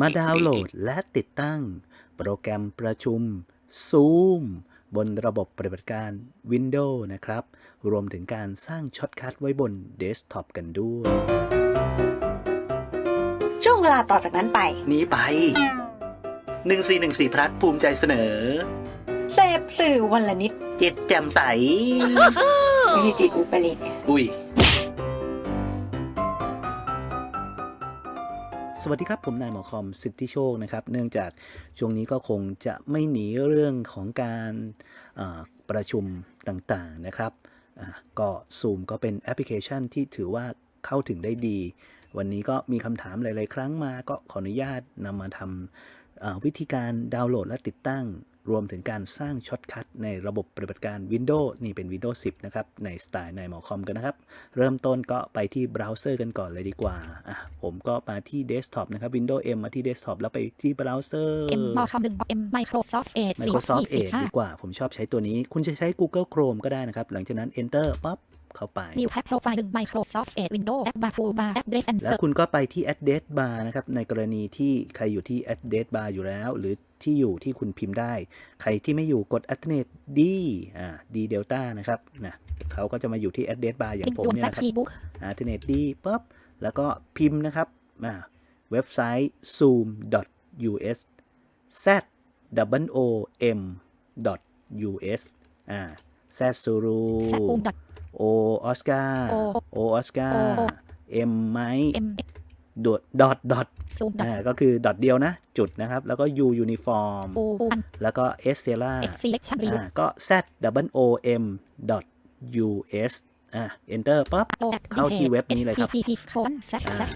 มาดาวน์โหลดและติดตั้ง โปรแกรมประชุม Zoom บนระบบปฏิบัติการ Windows นะครับ รวมถึงการสร้างช็อตคัทไว้บนเดสก์ท็อปกันด้วย ช่วงเวลาต่อจากนั้นไป นี้ไป 1414พลัดภูมิใจเสนอ เสพสื่อวันละนิด จิตแจ่มใสไม่ใช่จิตอุปริตไงอุ้ย สวัสดีครับ ผมนายหมอคอมสิทธิโชคนะครับ เนื่องจากช่วงนี้ก็คงจะไม่หนีเรื่องของการประชุมต่างๆนะครับก็ Zoom ก็เป็นแอปพลิเคชันที่ถือว่าเข้าถึงได้ดี วันนี้ก็มีคำถามหลาย ๆ ครั้งมาก็ขออนุญาตนำมาทำวิธีการดาวน์โหลดและติดตั้ง รวมถึงการสร้างช็อตคัทในระบบปฏิบัติการ Windows นี่เป็น Windows 10 นะครับ ในสไตล์ในหมอคอมกันนะครับ เริ่มต้นก็ไปที่เบราว์เซอร์กันก่อนเลยดีกว่าอะผมก็มาที่เดสก์ท็อปนะครับ Windows M มาที่เดสก์ท็อปแล้วไปที่เบราว์เซอร์ M มอคำหนึ่ง M Microsoft Edge Microsoft สี่ Edge ห้าดีกว่า ผมชอบใช้ตัวนี้ คุณจะใช้ Google Chrome ก็ได้นะครับ หลังจากนั้น Enter ปั๊บ เข้าไป New Tab Profile หนึ่ง Microsoft Edge Windows App Bar Toolbar Address and แล้ว Search คุณก็ไปที่ address bar นะครับ ในกรณีที่ใครอยู่ที่ address bar อยู่แล้ว หรือที่อยู่ที่คุณพิมพ์ได้ ใครที่ไม่อยู่กด alternate D อ่า D delta นะครับนะเขาก็จะมาอยู่ที่ address bar อย่างลิงผมก์รวมเนี่ยแฟนะครับคีบุ๊ก alternate D ปั๊บแล้วก็พิมพ์นะครับอ่าเว็บไซต์ zoom.us z w o m .us อ่า z zulu แซปูม o oscar O o oscar O m ไม้ M ดอทดอทดอท Zoom อ่าก็คือดอทเดียวนะ จุดนะครับ แล้วก็ u uniform O อันแล้วก็ s s e l a S Selection View อ่าก็ z w o m dot u s อ่า enter ปั๊บ Upload เข้าที่เว็บนี้เลยครับ HTTP colon slash อ่า slash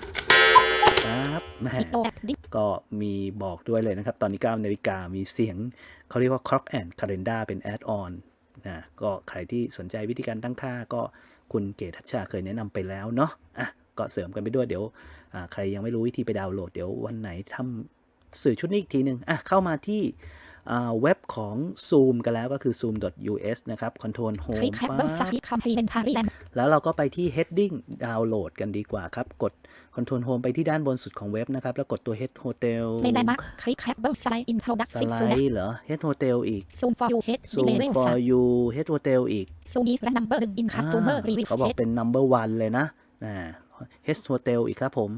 ปั๊บแหม่ Upload Link ก็มีบอกด้วยเลยนะครับ ตอนนี้9นาฬิกามีเสียง เขาเรียกว่า clock and calendar เป็น add on นะก็ใครที่สนใจวิธีการตั้งค่าก็คุณเกทัชชาเคยแนะนำไปแล้วเนาะอะก็เสริมกันไปด้วยเดี๋ยวใครยังไม่รู้วิธีไปดาวน์โหลดเดี๋ยววันไหนทำสื่อชุดนี้อีกทีหนึ่งอะเข้ามาที่ เว็บของ Zoom กันแล้วก็คือ zoom.us นะครับ control home แล้วเราก็ไปที่ heading ดาวน์โหลดกันดีกว่าครับ กด control home ไปที่ด้านบนสุดของเว็บนะครับ แล้วกดตัว head hotel สไลด์เหรอ head hotel อีก zoom for you head zoom for you head hotel อีก zoom is number 1 in customer review เขาบอกเป็น number one เลยนะ head hotel อีกครับผม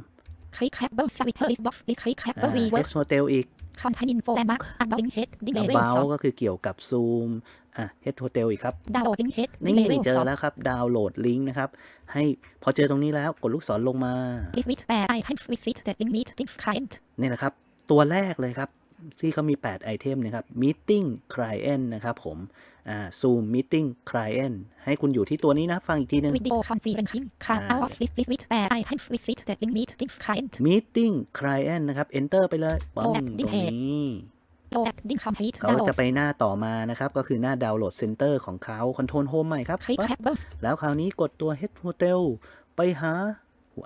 คลิกแคปเบิลสวิตเทอร์ลิสบ็อกซ์คลิกแคปเบิลวีเวิร์คโฮเทลอีกา rework head hotel อีก Content info landmark Unbound Head Delay about สองก็คือเกี่ยวกับ zoom อะ head hotel อีกครับ Download link Head นี่ Delay เจอสองแล้วครับ ดาวน์โหลดลิงก์นะครับ ให้พอเจอตรงนี้แล้วกดลูกศรลงมา This with where I can visit the link meeting client นี่นะครับ ตัวแรกเลยครับ ที่เขามี 8 ไอเทมนะครับ Meeting Client นะครับผม อ่า Zoom Meeting Client ให้คุณอยู่ที่ตัวนี้นะ ฟังอีกทีหนึง Video conferencing Cloud out of this this with where I can visit the link meeting client Meeting Client นะครับ Enter ไปเลยปึ้งโอ้ตดิรงเทปนี้ Load link complete เขาจะ download ไปหน้าต่อมานะครับ ก็คือหน้าดาวน์โหลดเซ็นเตอร์ของเขา Control Home ใหม่ครับคลิกปั๊บแคปเบิ้ลแล้วคราวนี้กดตัว Head Hotel ไปหา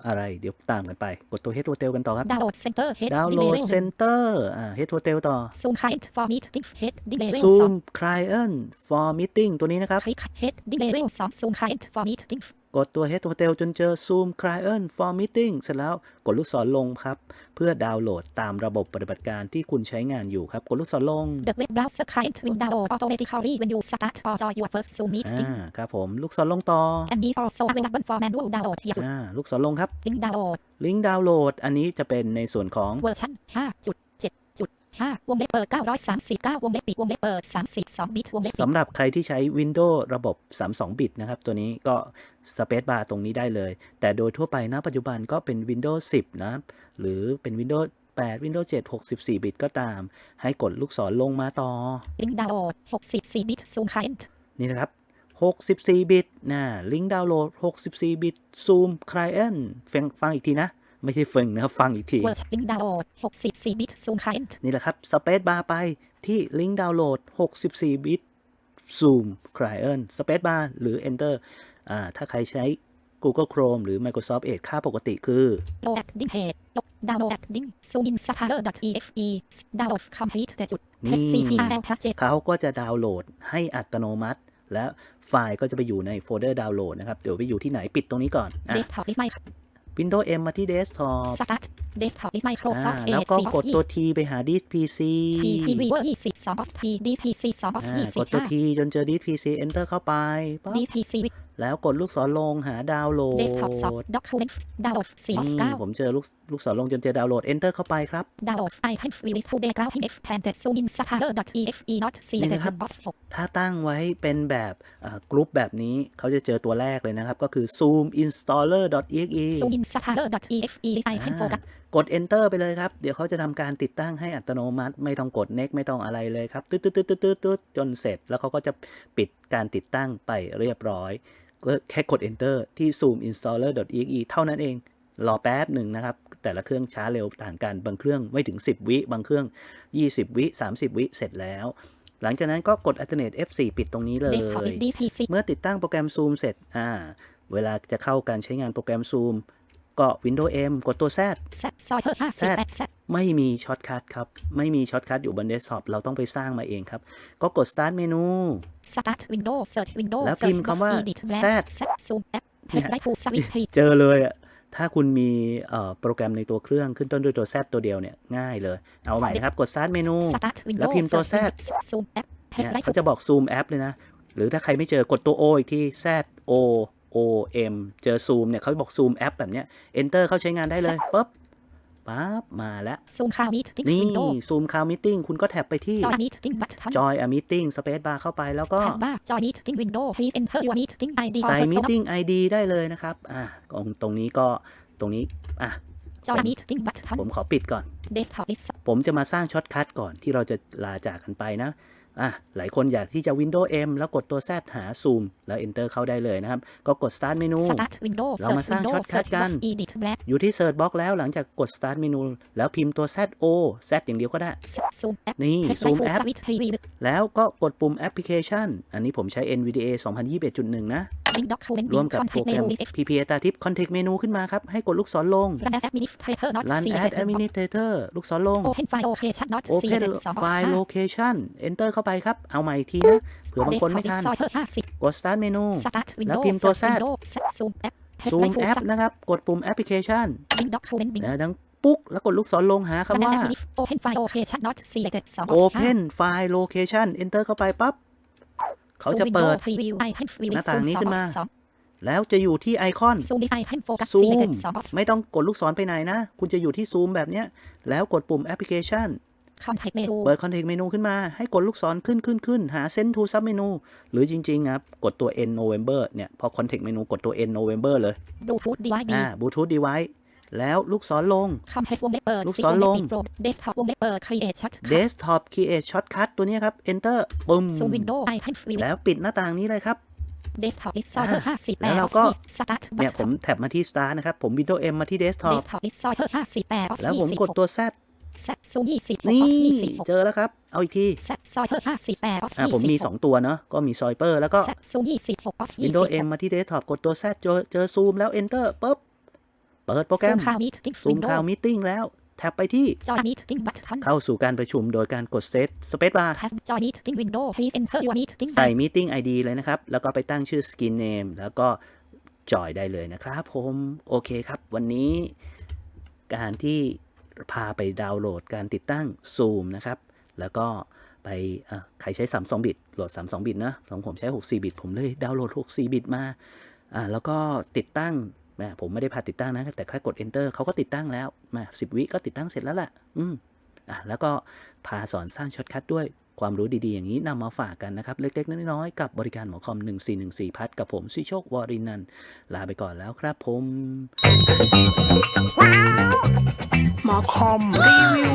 อะไร เดี๋ยวตามกันไป กดตัว Head Hotel กันต่อครับ ดาวน์โหลดเซ็นเตอร์ Head ดาวน์โหลด Delay Center อ่า Head Hotel ต่อ Zoom client for meeting Head Delay สอง Zoom Client for Meeting ตัวนี้นะครับ คลิก Head Delay สอง Zoom client for meeting กดตัว Head Hotel จนเจอ Zoom Client for Meeting เสร็จแล้วกดลูกศรลงครับ เพื่อดาวน์โหลดตามระบบปฏิบัติการที่คุณใช้งานอยู่ครับ กดลูกศรลง The web browser client will download automatically when you start or join your first Zoom อ่ meeting าครับผม ลูกศรลงต่อ and is also available for manual download here อ่าลูกศรลงครับ link download ลิงก์ดาวน์โหลด อันนี้จะเป็นในส่วนของ เวอร์ชัน 5.7.5วงเล็บเปิด939วงเล็บปิดวงเล็บเปิด32บิตวงเล็บปิดสำหรับใครที่ใช้ Windows ระบบ 32 บิตนะครับ ตัวนี้ก็ Space Bar ตรงนี้ได้เลย แต่โดยทั่วไปณปัจจุบันก็เป็น Windows 10 นะครับหรือเป็น Windows 8 Windows 7 64 บิตก็ตาม ให้กดลูกศรลงมาต่อลิงก์ดาวน์โหลด64 บิต Zoom client นี่นะครับ 64 บิตนะลิงก์ดาวน์โหลด 64 บิต Zoom Client ฟังฟังอีกทีนะ ไม่ใช่ฟังนะครับ ฟังอีกที เวอร์ชันลิงก์ดาวน์โหลด64บิต Zoom client นี่แหละครับ Space Bar ไปที่ลิงก์ดาวน์โหลด 64 บิต Zoom Client Space Bar หรือ Enter อ่าถ้าใครใช้ Google Chrome หรือ Microsoft Edge ค่าปกติคือ โหลดดิ้งเพจดาวน์โหลดดิ้ง Zoom in Safari.exe ดาวน์โหลด complete แต่จุดนี่ CPRL plus 7เขาก็จะดาวน์โหลดให้อัตโนมัติและไฟล์ก็จะไปอยู่ในโฟลเดอร์ดาวน์โหลดนะครับ เดี๋ยวไปอยู่ที่ไหนปิดตรงนี้ก่อนอะ desktop list ไม่ Windows M มาที่ Desktop Start Desktop is อ่า Microsoft แล้วก็ Edge กดตัว T ไปหา Disk PC P P Viewer 22 of P D P C 2 of อ่ากดตัว T จนเจอ Disk PC Enter เข้าไปปั๊บ25 D P C with แล้วกดลูกศรลงหาดาวน์โหล Desktop Soft ด Document Download 4 of นี่ผมเจอลูกลูกศรลงจนเจอดาวน์โหลด Enter เข้าไปครับ9 Download Icon Release to Background in Expanded Zoom in Safari.exe not นี่ selected นะครับ box 6ถ้าตั้งไว้เป็นแบบกรุ๊ปแบบนี้เขาจะเจอตัวแรกเลยนะครับ ก็คือ zoom installer exe Zoom in Safari.exe Icon อ่า Focus กด enter ไปเลยครับ เดี๋ยวเขาจะทำการติดตั้งให้อัตโนมัติ ไม่ต้องกด next ไม่ต้องอะไรเลยครับ ตึ๊ดตึ๊ดตึ๊ดตึ๊ดตึ๊ดตึ๊ดจนเสร็จ แล้วเขาก็จะปิดการติดตั้งไปเรียบร้อย ก็แค่กด enter ที่ zoom installer exe เท่านั้นเอง รอแป๊บหนึ่งนะครับ แต่ละเครื่องช้าเร็วต่างกัน บางเครื่องไม่ถึง 10 วิ บางเครื่อง 20 วิ 30 วิเสร็จแล้วหลังจากนั้นก็กด alternate F4 ปิดตรงนี้เลย Desktop is D P C เมื่อติดตั้งโปรแกรม Zoom เสร็จ อ่า เวลาจะเข้าการใช้งานโปรแกรม Zoom ก็ Windows M กดตัว Z Set Soil 58 Set ไม่มีช็อตคัทครับ ไม่มีช็อตคัทอยู่บนเดสก์ท็อปเราต้องไปสร้างมาเองครับ ก็กด Start เมนู Start Window Search Window แล้วพิมพ์ Search คำว่า Edit Blank Z Set Zoom App Press right to switch key เจอเลยอะถ้าคุณมีเอ่อโปรแกรมในตัวเครื่องขึ้นต้นด้วยตัว Z ตัวเดียวเนี่ยง่ายเลย เอาใหม่นะครับ กด Start เมนู Start แล้ว Window พิมพ์ตัว Search Z Window Zoom App Press เนี่ย right เขา to จะบอก Zoom App เลยนะ หรือถ้าใครไม่เจอกดตัว O อีกที่ Z O O M เจอ Zoom เนี่ยเขาบอก Zoom App แบบเนี้ย Enter เข้าใช้งานได้เลยปุ๊บปั๊บมาแล้ว Zoom Cloud Meeting นี่ Window Zoom Cloud Meeting คุณก็แท็บไปที่ Join Meeting Button Join a Meeting Space Bar เข้าไปแล้วก็ Taskbar Join Meeting Window Please enter your meeting ID ใส่ for personal Meeting ID ได้เลยนะครับ อะตรงตรงนี้ก็ตรงนี้ อะ Join Meeting Button ผมขอปิดก่อน Desktop is ผมจะมาสร้างช็อตคัทก่อนที่เราจะลาจากกันไปนะ อะหลายคนอยากที่จะ Windows M แล้วกดตัว Z หา Zoom แล้ว Enter เข้าได้เลยนะครับ ก็กด Start เมนู Start Window เรามา Search สร้าง Window ช็อตคัท Search กัน Box Edit Blank อยู่ที่ Search Box แล้วหลังจากกด Start เมนูแล้วพิมพ์ตัว Z O Z อย่างเดียวก็ได้ Set Zoom App นี่ Press Zoom right to App switch preview แล้วก็กดปุ่ม Application อันนี้ผมใช้ NVDA 2021นะ Link Document ร่วม Link กับโปร Contact แกรม Menu List PPA ตาทิพย์ Context Menu ขึ้นมาครับ ให้กดลูกศรลง Run as Administrator not Run as selected Administrator ลูกศรลง Open File Location not Open selected 2 of File 5 Location Enter เข้าไปครับ เอาใหม่อีกทีนะเผื่อบางคนไม่ทัน Desktop is Soil 50กด Start Menu Start แล้ว Window พิมพ์ตัว Search Z Window Set Zoom App Press Zoom right to App นะครับ กดปุ่ม Application Link Document Link แล้วดังปุ๊กแล้วกดลูกศรลงหา Run คำว่า as Administrator Open File Location not selected 2 of 5 Open File Location Enter เข้าไปปั๊บ เขาจะเปิด Zoom Window Preview Icon หน้าต่างนี้ Zoom ขึ้นมา2 of แล้วจะอยู่ที่ไอคอน2 Zoom Icon Focus ซูม selected 2 of ไม่ต้องกดลูกศรไปไหนนะ คุณจะอยู่ที่ซูมแบบเนี้ย แล้วกดปุ่ม Application Contact Menu เปิด Context Menu ขึ้นมาให้กดลูกศรขึ้นขึ้นขึ้นหา Send to Sub Menu หรือจริงๆครับกดตัว N November เนี่ย พอ Context Menu กดตัว N November เลย Bluetooth device B อ่า Bluetooth device แล้วลูกศรลง Compress วงเล็บเปิดลูก10ศรลงวเปิด Pro Desktop วงเล็บเปิด Create Shortcut Desktop Create Shortcut ตัวเนี้ยครับ Enter ปึ้ม Zoom Window Icon Release แล้วปิดหน้าต่างนี้เลยครับ Desktop is Soil 50แล้วเราก็ Start เนี่ยผม Button แท็บมาที่ Start นะครับ ผม Windows M มาที่ Desktop Desktop is Soil 50 of แล้วผมกดตัว Z Set Zoom 26นี่ of 26เจอแล้วครับ เอาอีกที Set Soil 50 of อ่าผมมี 2 ตัวเนาะก็มี Soiper แล้วก็ Set Zoom 26 of Windows 26 M มาที่ Desktop กดตัว Z เจอเจอ Zoom แล้ว Enter ปุ๊บ เปิดโปรแกรม Zoom Cloud Meeting Zoom Window Cloud Meeting แล้วแท็บไปที่ Join Meeting Button เข้าสู่การประชุมโดยการกด Set Space Bar Have Join Meeting Window Please enter your meeting ใส่ Meeting ID เลยนะครับ แล้วก็ไปตั้งชื่อ Skin Name แล้วก็จอยได้เลยนะครับผมโอเคครับ วันนี้ การที่พาไปดาวน์โหลดการติดตั้ง Zoom นะครับ แล้วก็ไปเอ่อใครใช้ 32 บิต โหลด 32 บิตนะของผมใช้ 64 บิต ผมเลยดาวน์โหลด 64 บิตมาอ่าแล้วก็ติดตั้ง แหมผมไม่ได้พาติดตั้งนะ แต่แค่กด enter เขาก็ติดตั้งแล้วมา10วิก็ติดตั้งเสร็จแล้วล่ะ อืมอะแล้วก็พาสอนสร้างช็อตคัทด้วยความรู้ดีๆ อย่างนี้นำมาฝากกันนะครับ เล็ก ๆ น้อยๆ กับบริการหมอคอม 1414 พัทกับผมซิโชควอรินันท์ลาไปก่อนแล้วครับผม หมอคอมรีวิว